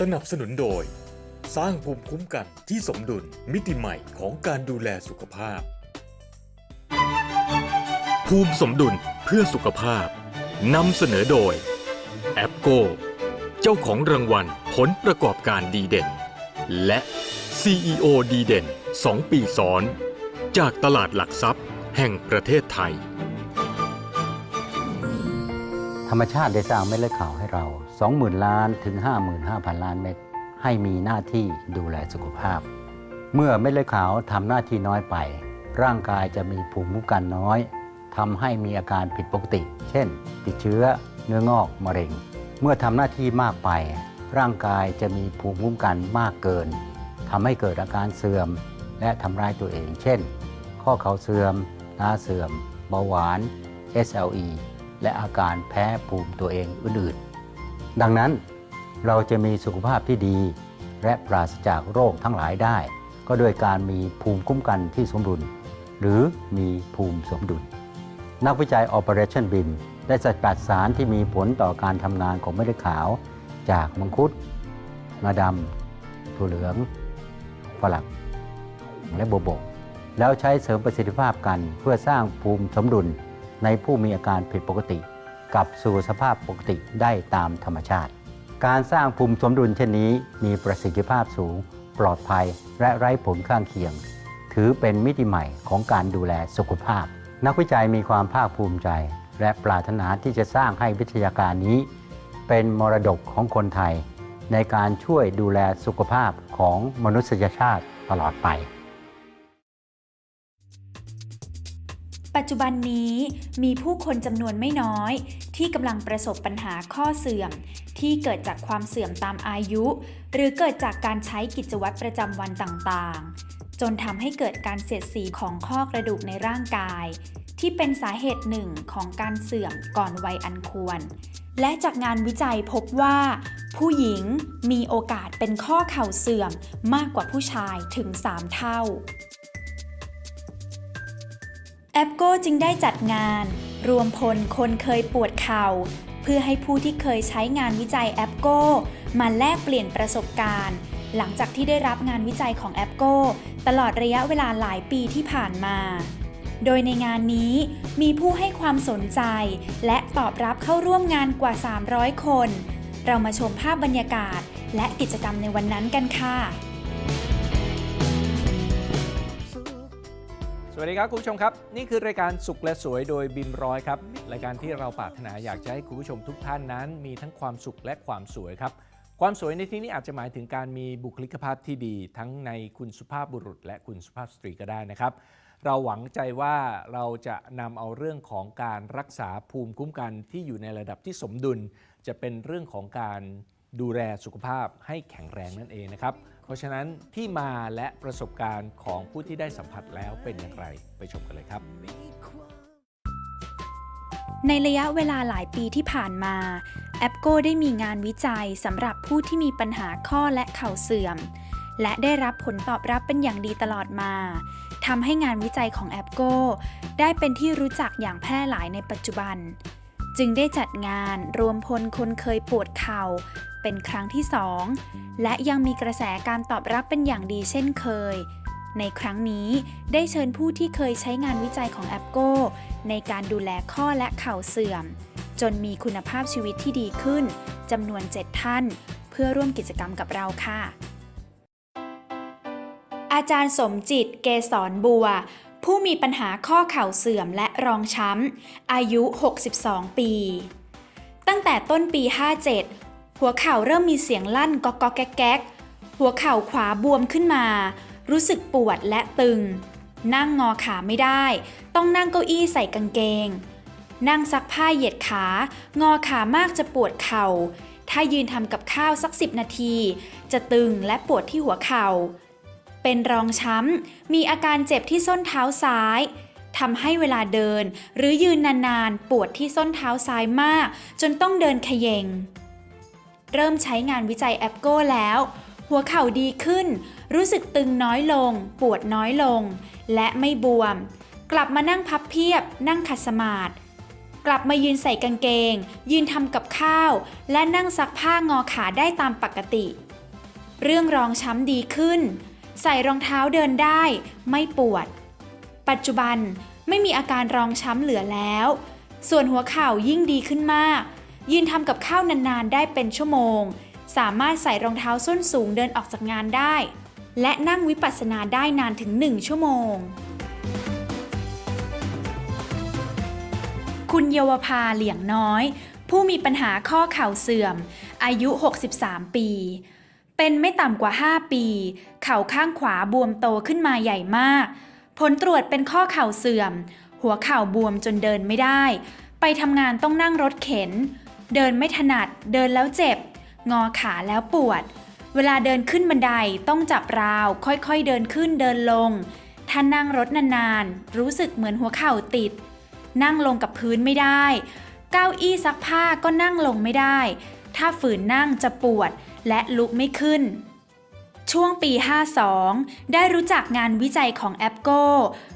สนับสนุนโดย สร้างภูมิคุ้มกันที่สมดุลมิติใหม่ของการดูแลสุขภาพ ภูมิสมดุลเพื่อสุขภาพนำเสนอโดย แอปโก เจ้าของรางวัลผลประกอบการดีเด่น และ CEO ดีเด่น 2 ปีซ้อน จากตลาดหลักทรัพย์แห่งประเทศไทย ธรรมชาติได้สร้างเม็ดเลือดขาวให้เรา 20,000 ล้านถึง 55,000 ล้านเม็ดให้มีหน้าที่ดูแลสุขภาพ เมื่อเม็ดเลือดขาวทำหน้าที่น้อยไป ร่างกายจะมีภูมิคุ้มกันน้อยทำให้มีอาการผิดปกติ เช่น ติดเชื้อ เนื้องอก มะเร็ง เมื่อทำหน้าที่มากไป ร่างกายจะมีภูมิคุ้มกันมากเกินทำให้เกิดอาการเสื่อม และทำร้ายตัวเอง เช่น ข้อเข่าเสื่อมตาเสื่อม เบาหวาน SLE และอาการแพ้ภูมิตัวเองอื่นๆ ดังนั้นเราจะมีสุขภาพที่ดี และปราศจากโรคทั้งหลายได้ ก็โดยการมีภูมิคุ้มกันที่สมดุล หรือมีภูมิสมดุล นักวิจัย Operation BIM ได้สกัดสารที่มีผลต่อการทำงานของเม็ดเลือดขาว จากมังคุดงาดำถั่วเหลืองฝรั่งและโบวบแล้วใช้เสริมประสิทธิภาพกันเพื่อสร้างภูมิสมดุลในผู้มีอาการผิดปกติ กลับสู่สภาพปกติได้ตามธรรมชาติ การสร้างภูมิสมดุลเช่นนี้มีประสิทธิภาพสูง ปลอดภัยและไร้ผลข้างเคียง ถือเป็นมิติใหม่ของการดูแลสุขภาพ นักวิจัยมีความภาคภูมิใจ และปรารถนาที่จะสร้างให้วิทยาการนี้ เป็นมรดกของคนไทย ในการช่วยดูแลสุขภาพของมนุษยชาติตลอดไป ปัจจุบันนี้มีผู้คนจำนวนไม่น้อย ที่กำลังประสบปัญหาข้อเสื่อม ที่เกิดจากความเสื่อมตามอายุ หรือเกิดจากการใช้กิจวัตรประจำวันต่างๆ จนทำให้เกิดการเสียดสีของข้อกระดูกในร่างกาย ที่เป็นสาเหตุหนึ่งของการเสื่อมก่อนวัยอันควร และจากงานวิจัยพบว่า ผู้หญิงมีโอกาสเป็นข้อเข่าเสื่อมมากกว่าผู้ชายถึง 3 เท่า อปโก้จึงได้จัดงาน รวมพลคนเคยปวดเข่า เพื่อให้ผู้ที่เคยใช้งานวิจัยแอปโก้มาแลกเปลี่ยนประสบการณ์ หลังจากที่ได้รับงานวิจัยของแอปโก้ตลอดระยะเวลาหลายปีที่ผ่านมา โดยในงานนี้มีผู้ให้ความสนใจ และตอบรับเข้าร่วมงานกว่า 300 คน เรามาชมภาพบรรยากาศ และกิจกรรมในวันนั้นกันค่ะ วัสดีครับคุณผู้ชมครับ นี่คือรายการสุขและสวยโดยบิมร้อยครับ รายการที่เราปรารถนาอยากจะให้คุณผู้ชมทุกท่านนั้น มีทั้งความสุขและความสวยครับ ความสวยในที่นี้อาจจะหมายถึงการมีบุคลิกภาพที่ดี ทั้งในคุณสุภาพบุรุษ และคุณสุภาพสตรีก็ได้นะครับ เราหวังใจว่าเราจะนำเอาเรื่องของการรักษาภูมิคุ้มกันที่อยู่ในระดับที่สมดุล จะเป็นเรื่องของการดูแลสุขภาพให้แข็งแรงนั่นเองนะครับ เพราะฉะนั้นที่มาและประสบการณ์ของผู้ที่ได้สัมผัสแล้วเป็นอย่างไรไปชมกันเลยครับ ในระยะเวลาหลายปีที่ผ่านมาแอปโก้ได้มีงานวิจัยสำหรับผู้ที่มีปัญหาข้อและเข่าเสื่อม และได้รับผลตอบรับเป็นอย่างดีตลอดมาทำให้งานวิจัยของแอปโก้ได้เป็นที่รู้จักอย่างแพร่หลายในปัจจุบัน จึงได้จัดงานรวมพลคนเคยปวดเข่า เป็นครั้งที่ 2 และยังมีกระแสการตอบรับเป็นอย่างดีเช่นเคย ในครั้งนี้ได้เชิญผู้ที่เคยใช้งานวิจัยของแอปโก้ในการดูแลข้อและเข่าเสื่อม จนมีคุณภาพชีวิตที่ดีขึ้นจำนวน 7 ท่าน เพื่อร่วมกิจกรรมกับเราค่ะอาจารย์สมจิต เกษรบัว ผู้มีปัญหาข้อเข่าเสื่อมและรองช้ำ อายุ 62 ปี ตั้งแต่ต้นปี 57 หัวเข่าเริ่มมีเสียงลั่นก๊อกก๊อกแก๊กแก๊กหัวเข่าขวาบวมขึ้นมา รู้สึกปวดและตึง นั่งงอขาไม่ได้ ต้องนั่งเก้าอี้ใส่กางเกง นั่งซักผ้าเหยียดขา งอขามากจะปวดเข่า ถ้ายืนทำกับข้าวสักสิบนาที จะตึงและปวดที่หัวเข่า เป็นรองช้ำ มีอาการเจ็บที่ส้นเท้าซ้ายทำให้เวลาเดินหรือยืนนานๆ ปวดที่ส้นเท้าซ้ายมาก จนต้องเดินขยง เริ่มใช้งานวิจัยแอปโก้แล้ว หัวเข่าดีขึ้น รู้สึกตึงน้อยลง ปวดน้อยลง และไม่บวม กลับมานั่งพับเพียบ นั่งขัดสมาธิกลับมายืนใส่กางเกง ยืนทำกับข้าว และนั่งซักผ้างอขาได้ตามปกติ เรื่องรองช้ำดีขึ้น ใส่รองเท้าเดินได้ ไม่ปวด ปัจจุบันไม่มีอาการรองช้ำเหลือแล้ว ส่วนหัวเข่ายิ่งดีขึ้นมาก ยืนทำกับข้าวนานๆ ได้เป็นชั่วโมง สามารถใส่รองเท้าส้นสูงเดินออกจากงานได้ และนั่งวิปัสสนาได้นานถึง 1 ชั่วโมง คุณเยาวภาเหลียงน้อย ผู้มีปัญหาข้อเข่าเสื่อม อายุ 63 ปี เป็นไม่ต่ำกว่า 5 ปี เข่าข้างขวาบวมโตขึ้นมาใหญ่มาก ผลตรวจเป็นข้อเข่าเสื่อม หัวเข่าบวมจนเดินไม่ได้ไปทำงานต้องนั่งรถเข็น เดินไม่ถนัด เดินแล้วเจ็บ งอขาแล้วปวด เวลาเดินขึ้นบันไดต้องจับราว ค่อยๆเดินขึ้นเดินลง ถ้านั่งรถนานๆ รู้สึกเหมือนหัวเข่าติด นั่งลงกับพื้นไม่ได้ เก้าอี้ซักผ้าก็นั่งลงไม่ได้ ถ้าฝืนนั่งจะปวดและลุกไม่ขึ้นช่วงปี 52 ได้รู้จักงานวิจัยของแอปโก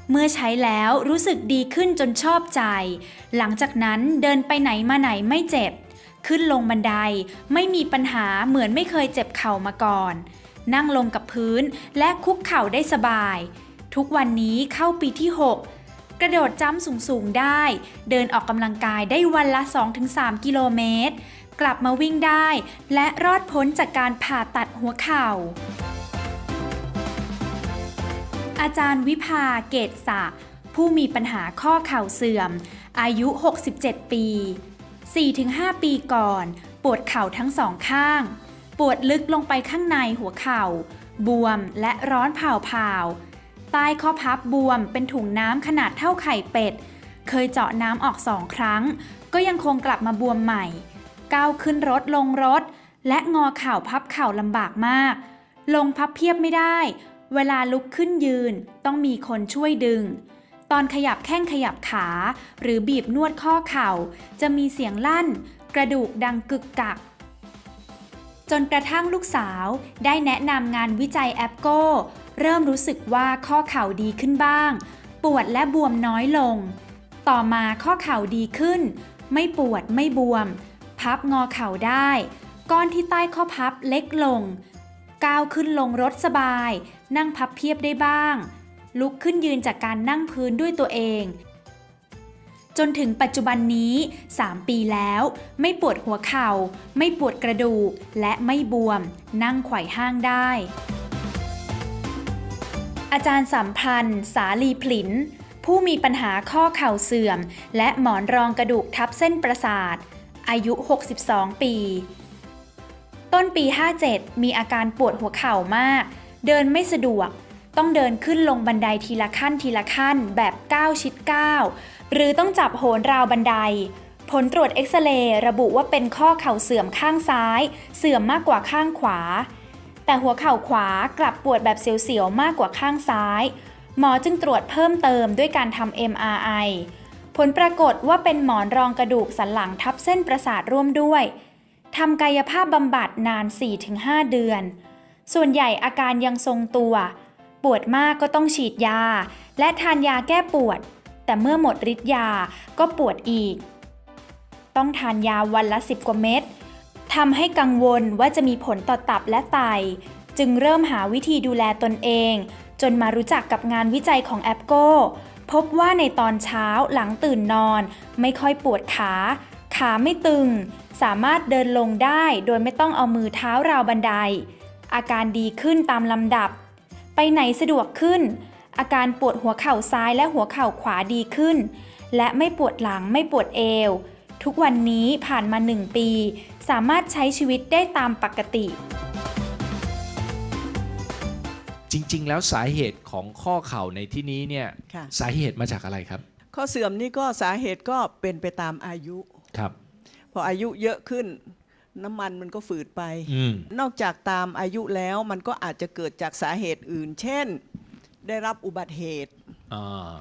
เมื่อใช้แล้วรู้สึกดีขึ้นจนชอบใจ หลังจากนั้นเดินไปไหนมาไหนไม่เจ็บ ขึ้นลงบันไดไม่มีปัญหาเหมือนไม่เคยเจ็บเข่ามาก่อน นั่งลงกับพื้นและคุกเข่าได้สบาย ทุกวันนี้เข้าปีที่ 6 กระโดดจ้ำสูงๆได้ เดินออกกำลังกายได้วันละ 2-3 กิโลเมตร กลับมาวิ่งได้ และรอดพ้นจากการผ่าตัดหัวเข่าอาจารย์วิภาเกตสะผู้มีปัญหาข้อเข่าเสื่อม อายุ 67 ปี 4-5 ปีก่อน ปวดเข่าทั้งสองข้าง ปวดลึกลงไปข้างในหัวเข่า บวมและร้อนเผาๆใต้ข้อพับบวมเป็นถุงน้ำขนาดเท่าไข่เป็ด เคยเจาะน้ำออกสองครั้ง ก็ยังคงกลับมาบวมใหม่ ก้าวขึ้นรถลงรถ และงอเข่าพับเข่าลำบากมาก ลงพับเพียบไม่ได้ เวลาลุกขึ้นยืนต้องมีคนช่วยดึง ตอนขยับแข้งขยับขา หรือบีบนวดข้อเข่า จะมีเสียงลั่น กระดูกดังกึกกัก จนกระทั่งลูกสาวได้แนะนำงานวิจัยแอปโก้ เริ่มรู้สึกว่าข้อเข่าดีขึ้นบ้าง ปวดและบวมน้อยลง ต่อมาข้อเข่าดีขึ้น ไม่ปวดไม่บวม พับงอเข่าได้ ก้อนที่ใต้ข้อพับเล็กลง ก้าวขึ้นลงรถสบาย นั่งพับเพียบได้บ้าง ลุกขึ้นยืนจากการนั่งพื้นด้วยตัวเอง จนถึงปัจจุบันนี้ 3 ปีแล้ว ไม่ปวดหัวเข่า ไม่ปวดกระดูก และไม่บวม นั่งไขว่ห้างได้ อาจารย์สัมพันธ์ สาลีผลิน ผู้มีปัญหาข้อเข่าเสื่อม และหมอนรองกระดูกทับเส้นประสาท อายุ 62 ปีต้นปี 57 มีอาการปวดหัวเข่ามาก เดินไม่สะดวก ต้องเดินขึ้นลงบันไดทีละขั้นทีละขั้นแบบก้าวชิดก้าวหรือต้องจับโหนราวบันได ผลตรวจเอ็กซเรย์ระบุว่าเป็นข้อเข่าเสื่อมข้างซ้าย เสื่อมมากกว่าข้างขวา แต่หัวเข่าขวากลับปวดแบบเสียวๆมากกว่าข้างซ้าย หมอจึงตรวจเพิ่มเติมด้วยการทำ MRI ผลปรากฏว่าเป็นหมอนรองกระดูกสันหลังทับเส้นประสาทร่วมด้วยทำกายภาพบำบัดนาน 4-5 เดือน ส่วนใหญ่อาการยังทรงตัว ปวดมากก็ต้องฉีดยา และทานยาแก้ปวด แต่เมื่อหมดฤทธิ์ยาก็ปวดอีก ต้องทานยาวันละ 10 กว่าเม็ดทำให้กังวลว่าจะมีผลต่อตับและไต จึงเริ่มหาวิธีดูแลตนเอง จนมารู้จักกับงานวิจัยของแอปโก้ พบว่าในตอนเช้าหลังตื่นนอน ไม่ค่อยปวดขา ขาไม่ตึง สามารถเดินลงได้โดยไม่ต้องเอามือเท้าราวบันได อาการดีขึ้นตามลำดับ ไปไหนสะดวกขึ้น อาการปวดหัวเข่าซ้ายและหัวเข่าขวาดีขึ้น และไม่ปวดหลังไม่ปวดเอว ทุกวันนี้ผ่านมา 1 ปี สามารถใช้ชีวิตได้ตามปกติ จริง ๆ แล้วสาเหตุของข้อเข่าในที่นี้เนี่ยค่ะ สาเหตุมาจากอะไรครับข้อเสื่อมนี่ก็สาเหตุก็เป็นไปตามอายุ ครับ พออายุเยอะขึ้น น้ำมันมันก็ฝืดไปอืมนอกจากตามอายุแล้วมันก็อาจจะเกิดจากสาเหตุอื่น เช่น ได้รับอุบัติเหตุอ่า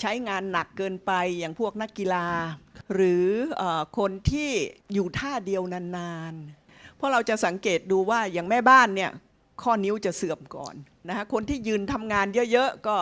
ใช้งานหนักเกินไปอย่างพวกนักกีฬา หรือเออคนที่อยู่ท่าเดียวนานๆ เพราะเราจะสังเกตดูว่าอย่างแม่บ้านเนี่ยข้อนิ้วจะเสื่อมก่อนนะคะคนที่ยืนทำงานเยอะๆก็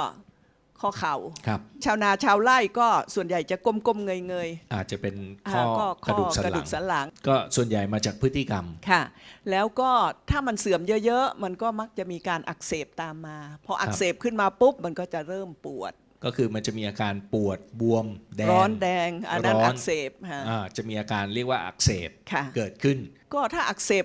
ข้อเข่าครับชาวนาชาวไร่ก็ส่วนใหญ่จะก้มๆเงยอาจจะเป็นๆข้ออ่าก็กระดูกสันกระหลัดูงกสันหลัง ก็ส่วนใหญ่มาจากพฤติกรรม ค่ะแล้วก็ถ้ามันเสื่อมเยอะๆ มันก็มักจะมีการอักเสบตามมา พออักเสบขึ้นมาปุ๊บ มันก็จะเริ่มปวด ก็คือมันจะมีอาการปวดบวมแดง ร้อนแดงอันนั้นร้อน อักเสบฮะอ่าจะมีอาการเรียกว่าอักเสบค่ะ เกิดขึ้น ก็ถ้าอักเสบ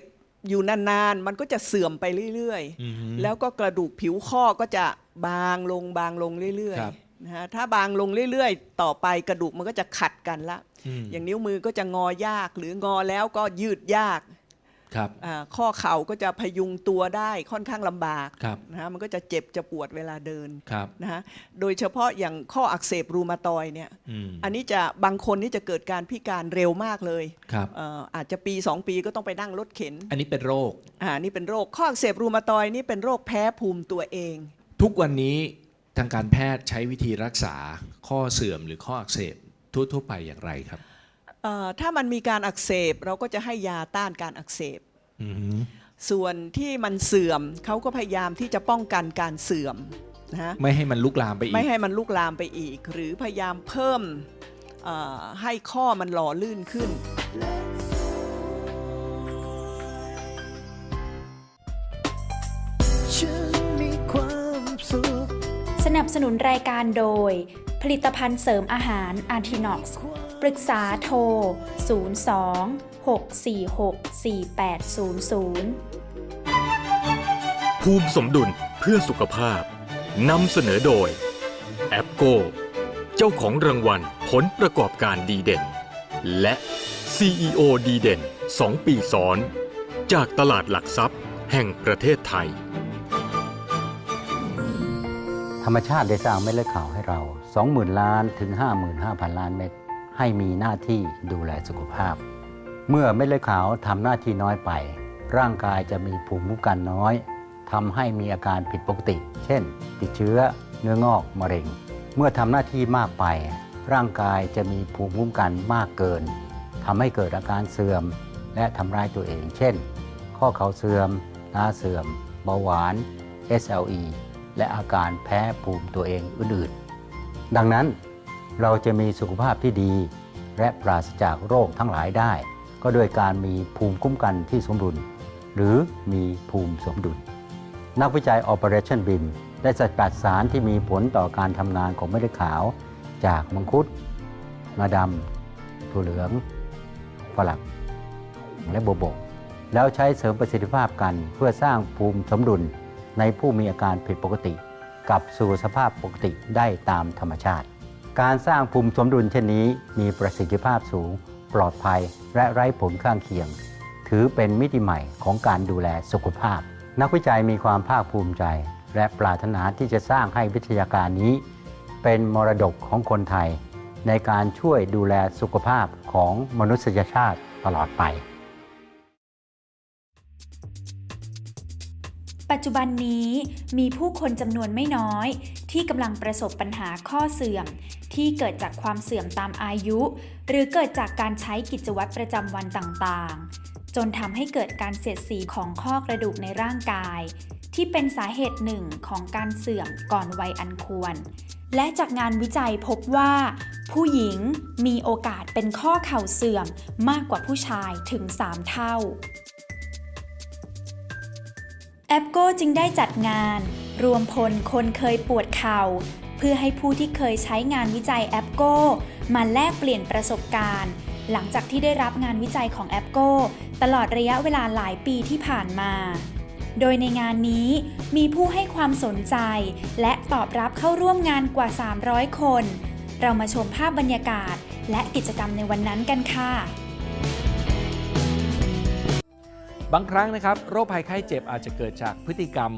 อยู่นานๆ มันก็จะเสื่อมไปเรื่อยอือฮึๆแล้วก็กระดูกผิวข้อก็จะบางลงบางลงเรื่อยครับ ๆนะฮะถ้าบางลงเรื่อยๆ ต่อไปกระดูกมันก็จะขัดกันละอืมอย่างนิ้วมือก็จะงอยากหรืองอแล้วก็ยืดยาก ครับ อ่าข้อเข่าก็จะพยุงตัวได้ค่อนข้างลำบากครับ นะฮะมันก็จะเจ็บจะปวดเวลาเดินครับ นะฮะโดยเฉพาะอย่างข้ออักเสบรูมาตอยด์เนี่ย อืม อันนี้จะบางคนนี่จะเกิดการพิการเร็วมากเลยครับ เอ่ออาจจะปี 2 ปีก็ต้องไปนั่งรถเข็นอันนี้เป็นโรค อ่านี่เป็นโรคข้ออักเสบรูมาตอยด์นี่เป็นโรคแพ้ภูมิตัวเอง ทุกวันนี้ทางการแพทย์ใช้วิธีรักษาข้อเสื่อมหรือข้ออักเสบทั่ว ๆ ไปอย่างไรครับ เอ่อถ้ามันมีการอักเสบเราก็จะให้ยาต้านการอักเสบ อือฮึส่วนที่มันเสื่อมเขาก็พยายามที่จะป้องกันการเสื่อมนะฮะ ไม่ให้มันลุกลามไปอีก ไม่ให้มันลุกลามไปอีก หรือพยายามเพิ่มเอ่อให้ข้อมันหล่อลื่นขึ้น ฉันมีความสุข สนับสนุนรายการโดย ผลิตภัณฑ์เสริมอาหารอาร์ทินอกซ์ ปรึกษาโทร 02 646 4800 ภูมิสมดุลเพื่อสุขภาพนำเสนอโดย แอปโก เจ้าของรางวัลผลประกอบการดีเด่น และ CEO ดีเด่น 2 ปีซ้อน จากตลาดหลักทรัพย์แห่งประเทศไทย ธรรมชาติได้สร้างเม็ดเลือดขาวให้เรา 20,000 ล้านถึง 55,000 ล้านเม็ด ให้มีหน้าที่ดูแลสุขภาพ เมื่อเม็ดเลือดขาวทำหน้าที่น้อยไป ร่างกายจะมีภูมิคุ้มกันน้อยทำให้มีอาการผิดปกติ เช่น ติดเชื้อ เนื้องอก มะเร็ง เมื่อทำหน้าที่มากไป ร่างกายจะมีภูมิคุ้มกันมากเกินทำให้เกิดอาการเสื่อม และทำร้ายตัวเอง เช่น ข้อเข่าเสื่อมตาเสื่อม เบาหวาน SLE และอาการแพ้ภูมิตัวเองอื่นๆ ดังนั้น เราจะมีสุขภาพที่ดี และปราศจากโรคทั้งหลายได้ ก็โดยการมีภูมิคุ้มกันที่สมดุล หรือมีภูมิสมดุล นักวิจัย Operation BIM ได้สกัดสารที่มีผลต่อการทำงานของเม็ดขาว จากมังคุดงาดำถั่วเหลืองฝรั่งและโบวบแล้วใช้เสริมประสิทธิภาพกันเพื่อสร้างภูมิสมดุลในผู้มีอาการผิดปกติ กลับสู่สภาพปกติได้ตามธรรมชาติ การสร้างภูมิสมดุลเช่นนี้มีประสิทธิภาพสูง ปลอดภัย และไร้ผลข้างเคียง ถือเป็นมิติใหม่ของการดูแลสุขภาพ นักวิจัยมีความภาคภูมิใจ และปรารถนาที่จะสร้างให้วิทยาการนี้ เป็นมรดกของคนไทย ในการช่วยดูแลสุขภาพของมนุษยชาติตลอดไป ปัจจุบันนี้มีผู้คนจำนวนไม่น้อย ที่กำลังประสบปัญหาข้อเสื่อม ที่เกิดจากความเสื่อมตามอายุ หรือเกิดจากการใช้กิจวัตรประจำวันต่างๆ จนทำให้เกิดการเสียดสีของข้อกระดูกในร่างกาย ที่เป็นสาเหตุหนึ่งของการเสื่อมก่อนวัยอันควร และจากงานวิจัยพบว่า ผู้หญิงมีโอกาสเป็นข้อเข่าเสื่อมมากกว่าผู้ชายถึง 3 เท่าแอปโกจึงได้จัดงาน รวมพลคนเคยปวดเข่า พื่อให้ผู้ที่เคยใช้งานวิจัยแอปโก้มาแลกเปลี่ยนประสบการณ์ หลังจากที่ได้รับงานวิจัยของแอปโก้ตลอดระยะเวลาหลายปีที่ผ่านมา โดยในงานนี้มีผู้ให้ความสนใจ และตอบรับเข้าร่วมงานกว่า 300 คน เรามาชมภาพบรรยากาศ และกิจกรรมในวันนั้นกันค่ะบางครั้งนะครับโรคภัยไข้เจ็บอาจจะเกิดจากพฤติกรรม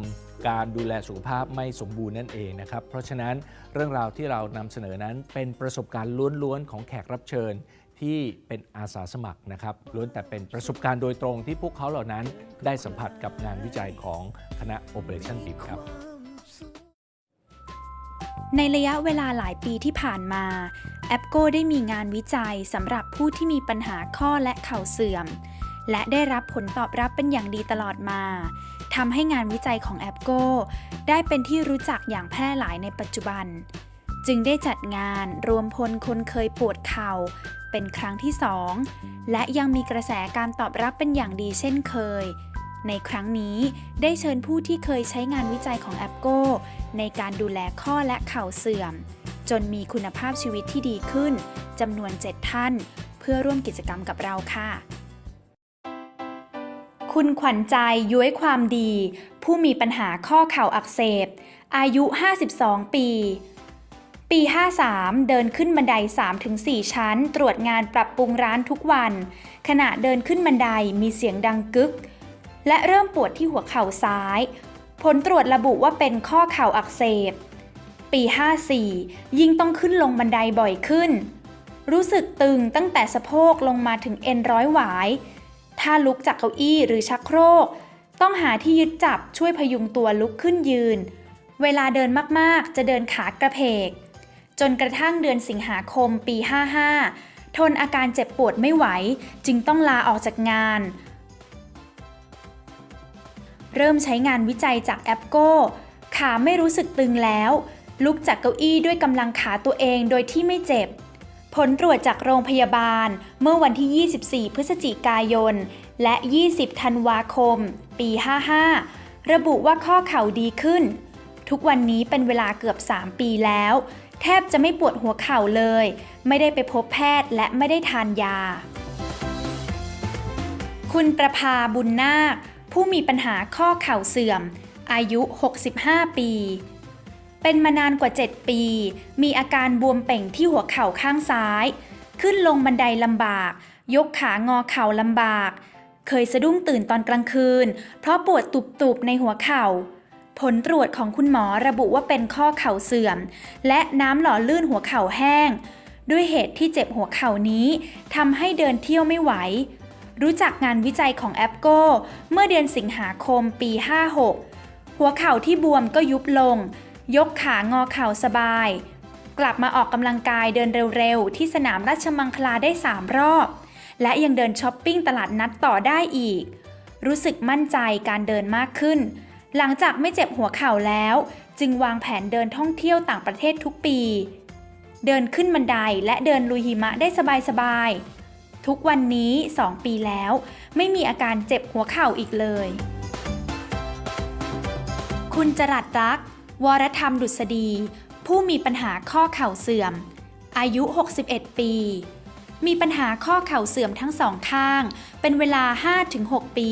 การดูแลสุขภาพไม่สมบูรณ์นั่นเองนะครับ เพราะฉะนั้นเรื่องราวที่เรานำเสนอนั้นเป็นประสบการณ์ล้วนๆของแขกรับเชิญที่เป็นอาสาสมัครนะครับล้วนแต่เป็นประสบการณ์โดยตรงที่พวกเขาเหล่านั้นได้สัมผัสกับงานวิจัยของคณะ Operation b i m ครับ ในระยะเวลาหลายปีที่ผ่านมาแอปโกได้มีงานวิจัยสำหรับผู้ที่มีปัญหาข้อและเข่าเสื่อม และได้รับผลตอบรับเป็นอย่างดีตลอดมา ทำให้งานวิจัยของแอปโกได้เป็นที่รู้จักอย่างแพร่หลายในปัจจุบัน จึงได้จัดงานรวมพลคนเคยปวดเข่า เป็นครั้งที่สองและยังมีกระแสการตอบรับเป็นอย่างดีเช่นเคย ในครั้งนี้ได้เชิญผู้ที่เคยใช้งานวิจัยของแอปโกในการดูแลข้อและเข่าเสื่อม จนมีคุณภาพชีวิตที่ดีขึ้นจำนวน 7 ท่าน เพื่อร่วมกิจกรรมกับเราค่ะ คุณขวัญใจย้วยความดี ผู้มีปัญหาข้อเข่าอักเสบ อายุ 52 ปี ปี 53 เดินขึ้นบันได 3-4 ชั้น ตรวจงานปรับปรุงร้านทุกวัน ขณะเดินขึ้นบันไดมีเสียงดังกึก และเริ่มปวดที่หัวเข่าซ้าย ผลตรวจระบุว่าเป็นข้อเข่าอักเสบ ปี 54 ยิ่งต้องขึ้นลงบันไดบ่อยขึ้น รู้สึกตึงตั้งแต่สะโพกลงมาถึงเอ็นร้อยหวาย ถ้าลุกจากเก้าอี้หรือชักโครก ต้องหาที่ยึดจับช่วยพยุงตัวลุกขึ้นยืน เวลาเดินมากๆ จะเดินขากระเพก จนกระทั่งเดือนสิงหาคมปี 55 ทนอาการเจ็บปวดไม่ไหว จึงต้องลาออกจากงาน เริ่มใช้งานวิจัยจากแอปโก้ขาไม่รู้สึกตึงแล้ว ลุกจากเก้าอี้ด้วยกำลังขาตัวเองโดยที่ไม่เจ็บ ผลตรวจจากโรงพยาบาลเมื่อวันที่ 24 พฤศจิกายน และ 20 ธันวาคม ปี 55 ระบุว่าข้อเข่าดีขึ้น ทุกวันนี้เป็นเวลาเกือบ 3 ปีแล้ว แทบจะไม่ปวดหัวเข่าเลย ไม่ได้ไปพบแพทย์และไม่ได้ทานยา คุณประภาบุญนาค ผู้มีปัญหาข้อเข่าเสื่อม อายุ 65 ปี เป็นมานานกว่า 7 ปี มีอาการบวมเป่งที่หัวเข่าข้างซ้าย ขึ้นลงบันไดลำบาก ยกขางอเข่าลำบาก เคยสะดุ้งตื่นตอนกลางคืน เพราะปวดตุบๆในหัวเข่า ผลตรวจของคุณหมอระบุว่าเป็นข้อเข่าเสื่อม และน้ำหล่อลื่นหัวเข่าแห้ง ด้วยเหตุที่เจ็บหัวเข่านี้ทำให้เดินเที่ยวไม่ไหว รู้จักงานวิจัยของแอปโกเมื่อเดือนสิงหาคมปี 56 หัวเข่าที่บวมก็ยุบลง ยกขางอเข่าสบาย กลับมาออกกำลังกายเดินเร็วๆ ที่สนามราชมังคลาได้ 3 รอบ และยังเดินช้อปปิ้งตลาดนัดต่อได้อีก รู้สึกมั่นใจการเดินมากขึ้น หลังจากไม่เจ็บหัวเข่าแล้ว จึงวางแผนเดินท่องเที่ยวต่างประเทศทุกปี เดินขึ้นบันไดและเดินลุยหิมะได้สบายๆ ทุกวันนี้ 2 ปีแล้ว ไม่มีอาการเจ็บหัวเข่าอีกเลย คุณจรัสรัก วรธรรมดุษฎี ผู้มีปัญหาข้อเข่าเสื่อม อายุ 61 ปี มีปัญหาข้อเข่าเสื่อมทั้งสองข้าง เป็นเวลา 5-6 ปี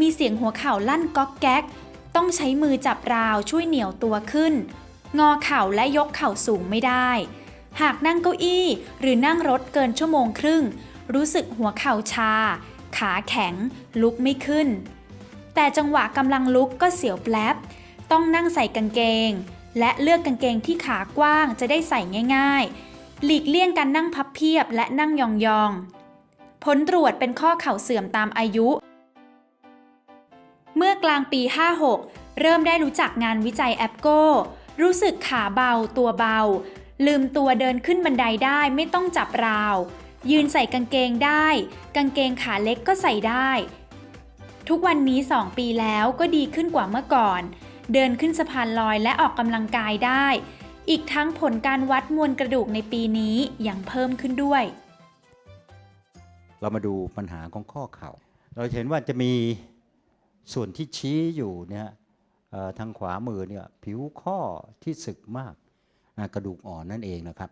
มีเสียงหัวเข่าลั่นก๊อกแก๊ก ต้องใช้มือจับราวช่วยเหนี่ยวตัวขึ้น งอเข่าและยกเข่าสูงไม่ได้ หากนั่งเก้าอี้หรือนั่งรถเกินชั่วโมงครึ่ง รู้สึกหัวเข่าชา ขาแข็ง ลุกไม่ขึ้น แต่จังหวะกำลังลุกก็เสียวแปลบ ต้องนั่งใส่กางเกง และเลือกกางเกงที่ขากว้างจะได้ใส่ง่ายๆ หลีกเลี่ยงการนั่งพับเพียบและนั่งยองๆ ผลตรวจเป็นข้อเข่าเสื่อมตามอายุ เมื่อกลางปี 56 เริ่มได้รู้จักงานวิจัยแอปโก้รู้สึกขาเบาตัวเบา ลืมตัวเดินขึ้นบันไดได้ไม่ต้องจับราว ยืนใส่กางเกงได้ กางเกงขาเล็กก็ใส่ได้ ทุกวันนี้ 2 ปีแล้วก็ดีขึ้นกว่าเมื่อก่อน เดินขึ้นสะพานลอยและออกกำลังกายได้ อีกทั้งผลการวัดมวลกระดูกในปีนี้ยังเพิ่มขึ้นด้วย เรามาดูปัญหาของข้อเข่า เราเห็นว่าจะมีส่วนที่ชี้อยู่เนี่ยทางขวามือเนี่ยผิวข้อที่สึกมากกระดูกอ่อนนั่นเองนะครับ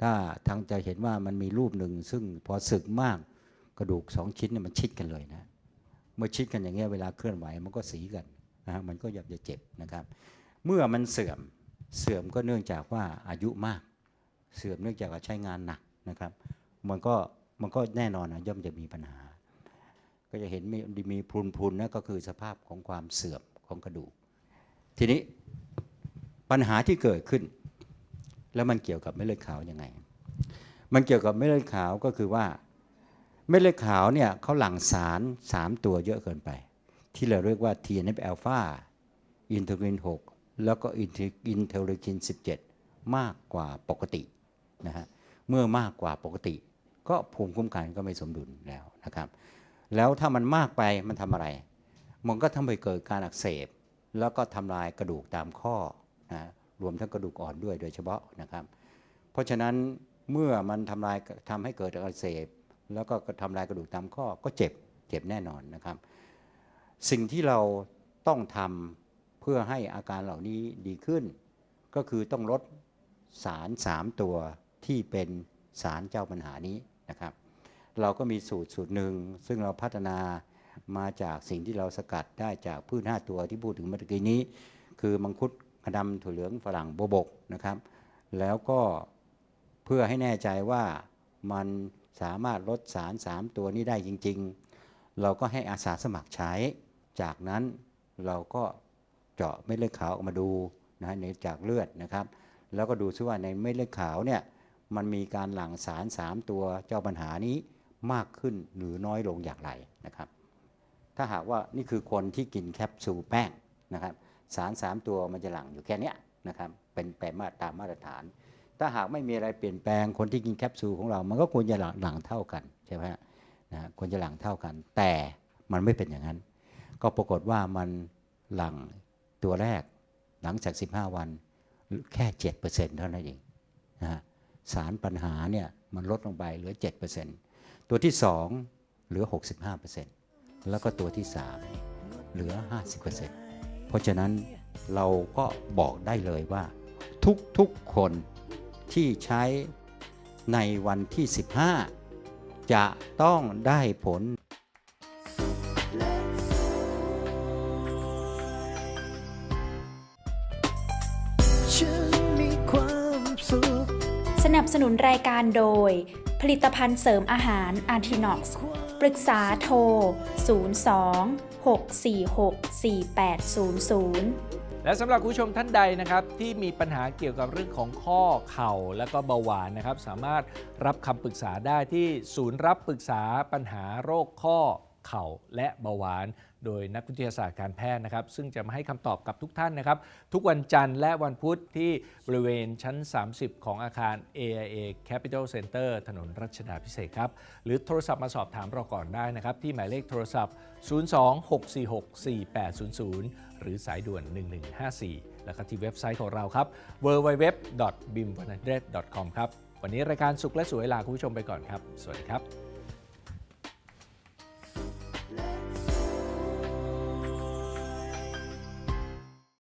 ถ้าทางจะเห็นว่ามันมีรูปหนึ่งซึ่งพอสึกมากกระดูกสองชิ้นเนี่ยมันชิดกันเลยนะ เมื่อชิดกันอย่างเงี้ยเวลาเคลื่อนไหวมันก็สีกัน นะฮะมันก็อยากจะเจ็บนะครับ เมื่อมันเสื่อมเสื่อมก็เนื่องจากว่าอายุมาก เสื่อมเนื่องจากว่าใช้งานหนักนะครับ มันก็มันก็แน่นอนนะย่อมจะมีปัญหา ก็จะเห็นมีมีพรุนๆนะก็คือสภาพของความเสื่อมของกระดูก ทีนี้ปัญหาที่เกิดขึ้น แล้วมันเกี่ยวกับเม็ดเลือดขาวยังไง มันเกี่ยวกับเม็ดเลือดขาวก็คือว่าเม็ดเลือดขาวเนี่ยเขาหลั่งสาร 3 ตัวเยอะเกินไป ที่เราเรียกว่า TNF อ l p h a อินเทอร์ลิน 6 แล้วก็อินเทอร์ลิน 17 มากกว่าปกตินะฮะเมื่อมากกว่าปกติ ก็ภูมิคุ้มกันก็ไม่สมดุลแล้วนะครับ แล้วถ้ามันมากไปมันทำอะไร มันก็ทำให้เกิดการอักเสบ แล้วก็ทำลายกระดูกตามข้อนะรวมทั้งกระดูกอ่อนด้วยโดยเฉพาะนะครับ เพราะฉะนั้นเมื่อมันทำลายทำให้เกิดอักเสบ แล้วก็ทำลายกระดูกตามข้อก็เจ็บเจ็บแน่นอนนะครับ สิ่งที่เราต้องทำเพื่อให้อาการเหล่านี้ดีขึ้น ก็คือต้องลดสาร3ตัวที่เป็นสารเจ้าปัญหานี้นะครับ เราก็มีสูตรสูตรหนึ่ง ซึ่งเราพัฒนามาจากสิ่งที่เราสกัดได้จากพืช5ตัวที่พูดถึงเมื่อกี้นี้ คือมังคุดกระดำถั่วเหลืองฝรั่งโบบกนะครับ แล้วก็เพื่อให้แน่ใจว่ามันสามารถลดสาร3ตัวนี้ได้จริง ๆ เราก็ให้อาสาสมัครใช้ จากนั้นเราก็เจาะเม็ดเลือดขาวออกมาดูนะฮะในจากเลือดนะครับ แล้วก็ดูซิว่าในเม็ดเลือดขาวเนี่ยมันมีการหลั่งสาร 3 ตัวเจ้าปัญหานี้มากขึ้นหรือน้อยลงอย่างไรนะครับ ถ้าหากว่านี่คือคนที่กินแคปซูลแป้งนะครับ สาร 3 ตัวมันจะหลั่งอยู่แค่นี้นะครับเป็นแปมาตามมาตรฐาน ถ้าหากไม่มีอะไรเปลี่ยนแปลงคนที่กินแคปซูลของเรา มันก็ควรจะหลังหลั่งเท่ากันใช่ไหมฮะนะควรจะหลั่งเท่ากัน แต่มันไม่เป็นอย่างนั้น ก็ปรากฏว่ามันหลังตัวแรกหลังจาก 15 วันแค่ 7%เท่านั้นเองนะฮะสารปัญหาเนี่ยมันลดลงไปเหลือ 7%ตัวที่ 2 เหลือ 65%แล้วก็ตัวที่ 3 เหลือ 50%เพราะฉะนั้นเราก็บอกได้เลยว่า ทุกๆคนที่ใช้ในวันที่ 15 จะต้องได้ผล นับสนุนรายการโดย ผลิตภัณฑ์เสริมอาหารอาร์ทินอกซ์ปรึกษาโทร 02 646 4800และสำหรับคุณผู้ชมท่านใดนะครับที่มีปัญหาเกี่ยวกับเรื่องของข้อเข่าและก็เบาหวานนะครับ สามารถรับคำปรึกษาได้ที่ศูนย์รับปรึกษาปัญหาโรคข้อ เข่าและเบาหวาน โดยนักวิทยาศาสตร์การแพทย์นะครับ ซึ่งจะมาให้คำตอบกับทุกท่านนะครับ ทุกวันจันทร์และวันพุธที่บริเวณชั้น 30 ของอาคาร AIA Capital Center ถนนรัชดาพิเศษครับ หรือโทรศัพท์มาสอบถามเราก่อนได้นะครับ ที่หมายเลขโทรศัพท์ 026464800 หรือสายด่วน 1154 แล้วก็ที่เว็บไซต์ของเราครับ www.bim100.com ครับวันนี้รายการสุขและสวยลาคุณผู้ชมไปก่อนครับ สวัสดีครับ